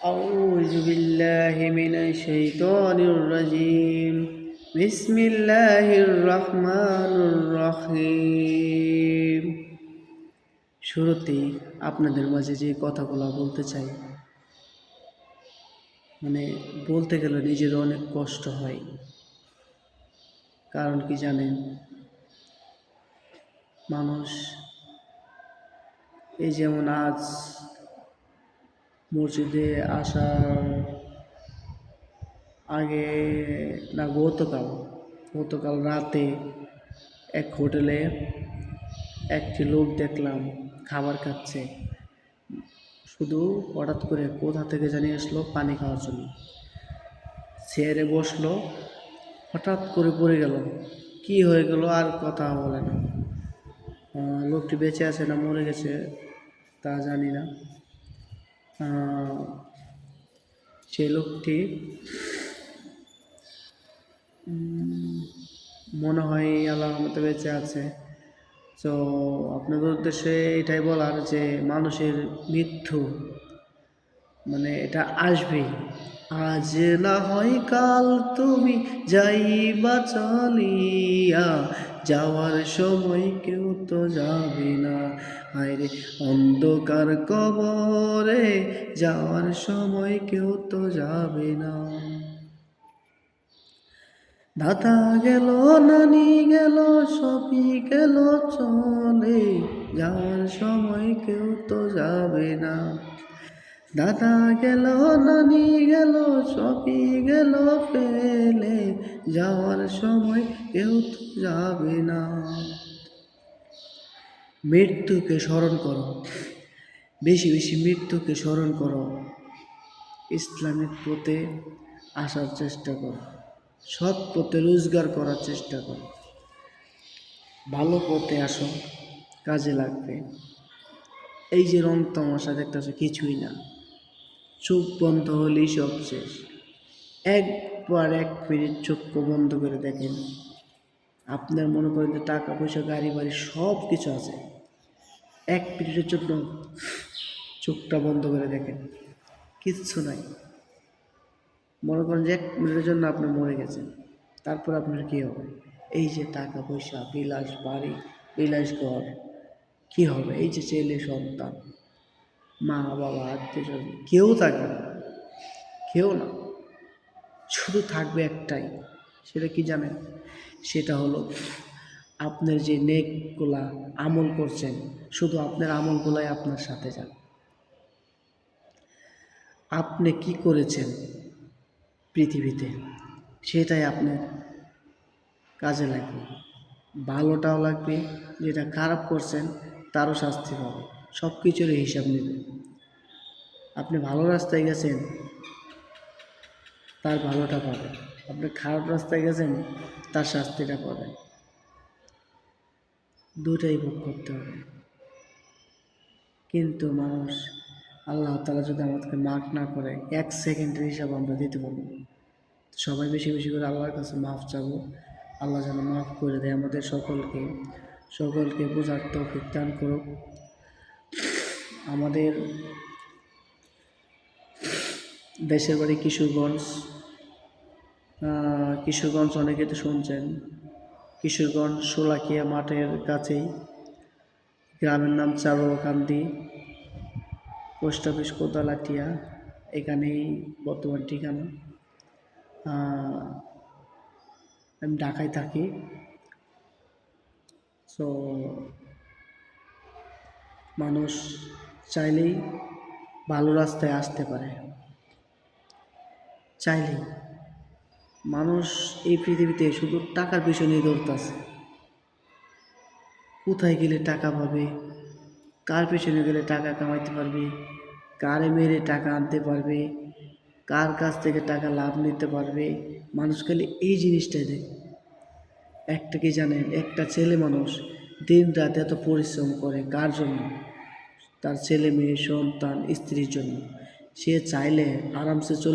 أعوذ بالله من الشيطان الرجيم بسم الله الرحمن الرحيم শুরুতেই আপনাদের মাঝে যে কথাগুলো বলতে চাই মানে বলতে গেলে নিজের অনেক কষ্ট হয় কারণ কি জানেন মানুষ এই যেমন আজ মসজিদে আসার আগে না, গতকাল গতকাল রাতে এক হোটেলে একটি লোক দেখলাম খাবার খাচ্ছে। শুধু হঠাৎ করে কোথা থেকে জানিয়ে আসলো পানি খাওয়ার জন্য। চেয়ারে বসল, হঠাৎ করে পড়ে গেল। কি হয়ে গেল আর কথা বলে না। লোকটি বেঁচে আছে না মরে গেছে তা জানি না। সেই লোকটি মনে হয় আল্লাহর মতো বেঁচে আছে। তো আপনাদের উদ্দেশ্যে এটাই বলার যে মানুষের মৃত্যু মানে এটা আসবেই। আজ না হয় কাল তুমি যাইবা চলিয়া, যাওয়ার সময় কেউ তো যাবে না। আরে অন্ধকার কবরে যাওয়ার সময় কেউ তো যাবে না। দাদা গেল, নানি গেল সবই গেল, চলে যাওয়ার সময় কেউ তো যাবে না। দাদা গেল, নানি গেল সবই গেল পেলে যাওয়ার সময় কেউ তো যাবে না। মৃত্যুকে স্মরণ করো, বেশি বেশি মৃত্যুকে স্মরণ করো। ইসলামিক পথে আসার চেষ্টা করো, সৎ পথে রোজগার করার চেষ্টা করো। ভালো পথে আসো, কাজে লাগবে। এই যে রং তামাশা দেখতেছো, কিছুই না। চোখ বন্ধ হলেই সব শেষ। একবার এক মিনিট চোখ বন্ধ করে দেখেন। আপনার মনে করেন যে টাকা পয়সা, গাড়ি বাড়ি সব কিছু আছে। এক মিনিটের জন্য চোখটা বন্ধ করে দেখেন। কিচ্ছু নাই। মনে করেন যে এক মিনিটের জন্য আপনি মরে গেছেন। তারপর আপনার কী হবে? এই যে টাকা পয়সা, বিলাস বাড়ি, বিলাস ঘর, কী হবে? এই যে ছেলে সন্তান। মা বাবা আত্মীয় কেউ থাকবে না। কেউ না। শুধু থাকবে একটাই, সেটা কি জানেন? সেটা হলো আপনার যে নেকগুলা আমল করছেন, শুধু আপনার আমলগুলাই আপনার সাথে যান আপনি কি করেছেন পৃথিবীতে, সেটাই আপনার কাজে লাগবে। ভালোটাও লাগবে, যেটা খারাপ করছেন, তারও শাস্তি পাবে। সব কিছুরই হিসাব নেবে। আপনি ভালো রাস্তায় গেছেন, তার ভালোটা পাবেন। আপনি খারাপ রাস্তায় গেছেন, তার শাস্তিটা পাবেন। দুটাই ভোগ করতে হবে। কিন্তু মানুষ, আল্লাহ তালা যদি আমাদেরকে মাফ না করে, এক সেকেন্ডের হিসাব আমরা দিতে পারব সবাই বেশি বেশি করে আল্লাহর কাছে মাফ চাবো। আল্লাহ যেন মাফ করে দেয় আমাদের সকলকে। সকলকে বোঝার তৌফিক দান করুক। আমাদের দেশের বাড়ি কিশোরগঞ্জ। কিশোরগঞ্জ অনেকে তো শুনছেন। কিশোরগঞ্জ সোলাকিয়া মাঠের কাছেই। গ্রামের নাম চারোকান্দি। পোস্ট অফিস কোদালাটিয়া এখানেই বর্তমান ঠিকানা। আমি ঢাকায় থাকি। সো মানুষ চাইলেই ভালো রাস্তায় আসতে পারে। চাইলেই। মানুষ এই পৃথিবীতে শুধু টাকার পিছনেই দৌড়তেছে। কোথায় গেলে টাকা পাবে? কার পেছনে গেলে টাকা কামাইতে পারবে? কারে মেরে টাকা আনতে পারবে? কার কাছ থেকে টাকা লাভ নিতে পারবে? মানুষ খালি এই জিনিসটাই দেখে। একটা কি জানেন? একটা ছেলে মানুষ দিন রাত এত পরিশ্রম করে কার জন্য? তার ছেলে মেয়ে সন্তান স্ত্রীর জন্য। সে চাইলে আরামসে চলে